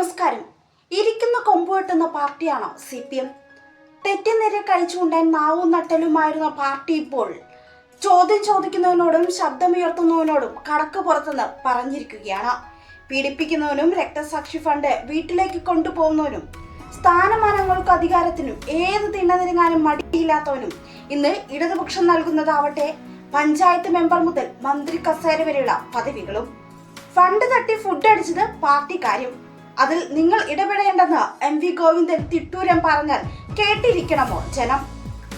നമസ്കാരം. ഇരിക്കുന്ന കൊമ്പ് വെട്ടുന്ന പാർട്ടിയാണോ സി പി എം തെറ്റിനെതിരെ കഴിച്ചുകൊണ്ടാൻ നാവും നട്ടലുമായിരുന്ന പാർട്ടി ഇപ്പോൾ ചോദ്യം ചോദിക്കുന്നവനോടും ശബ്ദമുയർത്തുന്നവനോടും കടക്ക് പുറത്തുനിന്ന് പറഞ്ഞിരിക്കുകയാണ്. പീഡിപ്പിക്കുന്നവനും രക്തസാക്ഷി ഫണ്ട് വീട്ടിലേക്ക് കൊണ്ടുപോകുന്നവനും സ്ഥാനമാനങ്ങൾക്കും അധികാരത്തിനും ഏത് തിണ്ണതിരുങ്ങാനും മടിയില്ലാത്തവനും ഇന്ന് ഇടതുപക്ഷം നൽകുന്നതാവട്ടെ പഞ്ചായത്ത് മെമ്പർ മുതൽ മന്ത്രി കസേര വരെയുള്ള പദവികളും. ഫണ്ട് തട്ടി ഫുഡ് അടിച്ചത് കാര്യം. അതിൽ നിങ്ങൾ ഇടപെടേണ്ടെന്ന് എം വി ഗോവിന്ദൻ തിട്ടൂരം പറഞ്ഞാൽ കേട്ടിരിക്കണമോ? ജനം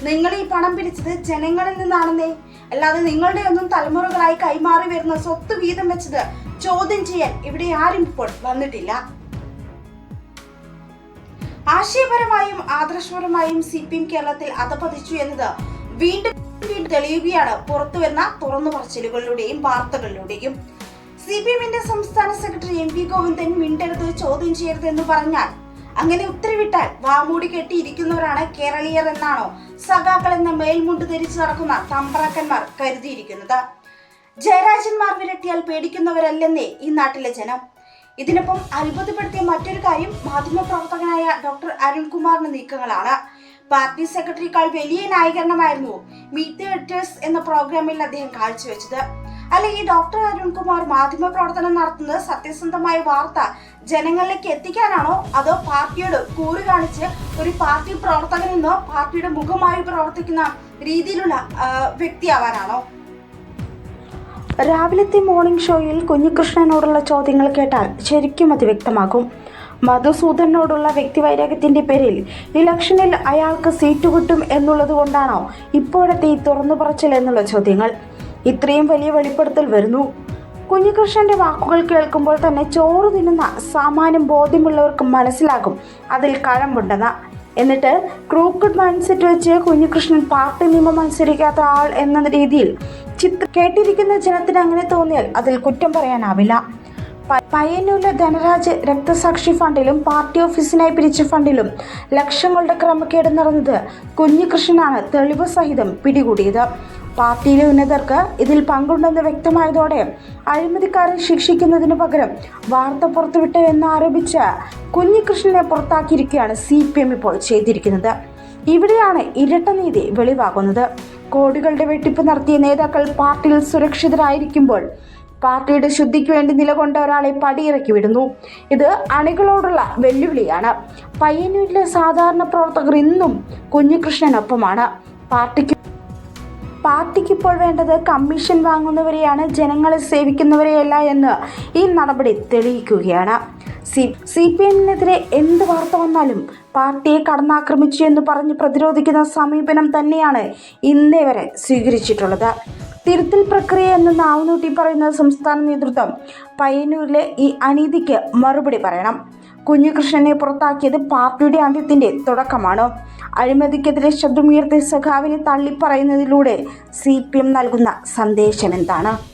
നിങ്ങൾ ഈ പണം പിരിച്ചത് ജനങ്ങളിൽ നിന്നാണെന്നേ. അല്ലാതെ നിങ്ങളുടെ ഒന്നും തലമുറകളായി കൈമാറി വരുന്ന സ്വത്ത് വീതം വെച്ചത് ചോദ്യം ചെയ്യാൻ ഇവിടെ ആരും ഇപ്പോൾ വന്നിട്ടില്ല. ആശയപരമായും ആദർശപരമായും സി പി എം കേരളത്തിൽ അധപതിച്ചു എന്നത് വീണ്ടും വീണ്ടും തെളിയുകയാണ് പുറത്തുവരുന്ന തുറന്നു പറച്ചിലുകളിലൂടെയും വാർത്തകളിലൂടെയും. സി പി എമ്മിന്റെ സംസ്ഥാന സെക്രട്ടറി എം വി ഗോവിന്ദൻ മിണ്ടരുത് ചോദ്യം ചെയ്യരുത് എന്ന് പറഞ്ഞാൽ അങ്ങനെ ഉത്തരവിട്ടാൽ വാമൂടി കെട്ടിയിരിക്കുന്നവരാണ് കേരളീയർ എന്നാണോ സഖാക്കൾ എന്ന മേൽമുണ്ട് ധരിച്ചു നടക്കുന്ന തമ്പ്രാക്കന്മാർ കരുതിയിരിക്കുന്നത്. ജയരാജന്മാർ വിരട്ടിയാൽ പേടിക്കുന്നവരല്ലെന്നേ ഈ നാട്ടിലെ ജനം. ഇതിനൊപ്പം അത്ഭുതപ്പെടുത്തിയ മറ്റൊരു കാര്യം മാധ്യമപ്രവർത്തകനായ ഡോക്ടർ അരുൺകുമാറിന്റെ നീക്കങ്ങളാണ്. പാർട്ടി സെക്രട്ടറിയേക്കാൾ വലിയ ന്യായീകരണമായിരുന്നു മീറ്റ് എഡിറ്റേഴ്സ് എന്ന പ്രോഗ്രാമിൽ അദ്ദേഹം കാഴ്ചവെച്ചത്. അല്ല ഈ ഡോക്ടർ അരുൺകുമാർ മാധ്യമ പ്രവർത്തനം നടത്തുന്നത് സത്യസന്ധമായ വാർത്ത ജനങ്ങളിലേക്ക് എത്തിക്കാനാണോ? അതോ പാർട്ടിയോട് കൂറ് കാണിച്ച് ഒരു പാർട്ടി പ്രവർത്തകനെന്നോ പാർട്ടിയുടെ മുഖമായി പ്രവർത്തിക്കുന്ന രീതിയിലുള്ള വ്യക്തിയാവാനാണോ? രാവിലത്തെ മോർണിംഗ് ഷോയിൽ കുഞ്ഞികൃഷ്ണനോടുള്ള ചോദ്യങ്ങൾ കേട്ടാൽ ശരിക്കും അത് വ്യക്തമാകും. മധുസൂദനോടുള്ള വ്യക്തിവൈരാഗ്യത്തിന്റെ പേരിൽ ഇലക്ഷനിൽ അയാൾക്ക് സീറ്റ് കിട്ടും എന്നുള്ളത് കൊണ്ടാണോ ഇപ്പോഴത്തെ ഈ തുറന്നു പറച്ചിൽ എന്നുള്ള ചോദ്യങ്ങൾ. ഇത്രയും വലിയ വെളിപ്പെടുത്തൽ വരുന്നു. കുഞ്ഞികൃഷ്ണന്റെ വാക്കുകൾ കേൾക്കുമ്പോൾ തന്നെ ചോറ് തിന്നുന്ന സാമാന്യം ബോധ്യമുള്ളവർക്ക് മനസ്സിലാകും അതിൽ കഴമ്പുണ്ടെന്ന്. എന്നിട്ട് ക്രൂക്കഡ് മൈൻഡ് സെറ്റ് വെച്ച് കുഞ്ഞികൃഷ്ണൻ പാർട്ടി നിയമം അനുസരിക്കാത്ത ആൾ എന്ന രീതിയിൽ ചിത്ര കേട്ടിരിക്കുന്ന ജനത്തിന് അങ്ങനെ തോന്നിയാൽ അതിൽ കുറ്റം പറയാനാവില്ല. പയ്യന്നൂരിലെ ധനരാജ് രക്തസാക്ഷി ഫണ്ടിലും പാർട്ടി ഓഫീസിനായി പിരിച്ച ഫണ്ടിലും ലക്ഷങ്ങളുടെ ക്രമക്കേട് നടന്നത് കുഞ്ഞികൃഷ്ണനാണ് തെളിവ് സഹിതം പിടികൂടിയത്. പാർട്ടിയിലെ ഉന്നതർക്ക് ഇതിൽ പങ്കുണ്ടെന്ന് വ്യക്തമായതോടെ അഴിമതിക്കാരെ ശിക്ഷിക്കുന്നതിനു പകരം വാർത്ത പുറത്തുവിട്ടു എന്ന് ആരോപിച്ച കുഞ്ഞികൃഷ്ണനെ പുറത്താക്കിയിരിക്കുകയാണ് സി പി എം ഇപ്പോൾ ചെയ്തിരിക്കുന്നത്. ഇവിടെയാണ് ഇരട്ട നീതി വെളിവാകുന്നത്. കോടികളുടെ വെട്ടിപ്പ് നടത്തിയ നേതാക്കൾ പാർട്ടിയിൽ സുരക്ഷിതരായിരിക്കുമ്പോൾ പാർട്ടിയുടെ ശുദ്ധിക്ക് വേണ്ടി നിലകൊണ്ട ഒരാളെ പടിയിറക്കി വിടുന്നു. ഇത് അണികളോടുള്ള വെല്ലുവിളിയാണ്. പയ്യന്നൂരിലെ സാധാരണ പ്രവർത്തകർ ഇന്നും കുഞ്ഞികൃഷ്ണനൊപ്പമാണ്. പാർട്ടിക്ക് പാർട്ടിക്ക് ഇപ്പോൾ വേണ്ടത് കമ്മീഷൻ വാങ്ങുന്നവരെയാണ് ജനങ്ങളെ സേവിക്കുന്നവരെയല്ല എന്ന് ഈ നടപടി തെളിയിക്കുകയാണ്. സി സി പി എമ്മിനെതിരെ എന്ത് വാർത്ത വന്നാലും പാർട്ടിയെ കടന്നാക്രമിച്ചു എന്ന് പറഞ്ഞ് പ്രതിരോധിക്കുന്ന സമീപനം തന്നെയാണ് ഇന്നേ വരെ സ്വീകരിച്ചിട്ടുള്ളത്. തിരുത്തൽ പ്രക്രിയ എന്ന് നാവുനൂട്ടി പറയുന്ന സംസ്ഥാന നേതൃത്വം പയ്യന്നൂരിലെ ഈ അനീതിക്ക് മറുപടി പറയണം. കുഞ്ഞികൃഷ്ണനെ പുറത്താക്കിയത് പാർട്ടിയുടെ അന്ത്യത്തിന്റെ തുടക്കമാണ്. അഴിമതിക്കെതിരെ ശബ്ദമുയർത്തി സഖാവിനെ തള്ളിപ്പറയുന്നതിലൂടെ സി പി എം നൽകുന്ന സന്ദേശം എന്താണ്?